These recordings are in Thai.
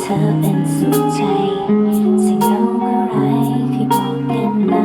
เธอเป็นสุขใจสิ่งเมื่อไรที่บอกกันมา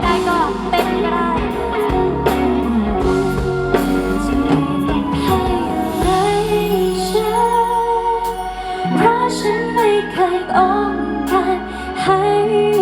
ไม่ได้ก็ก็ได้เพราะฉันไม่เคยต้องการให้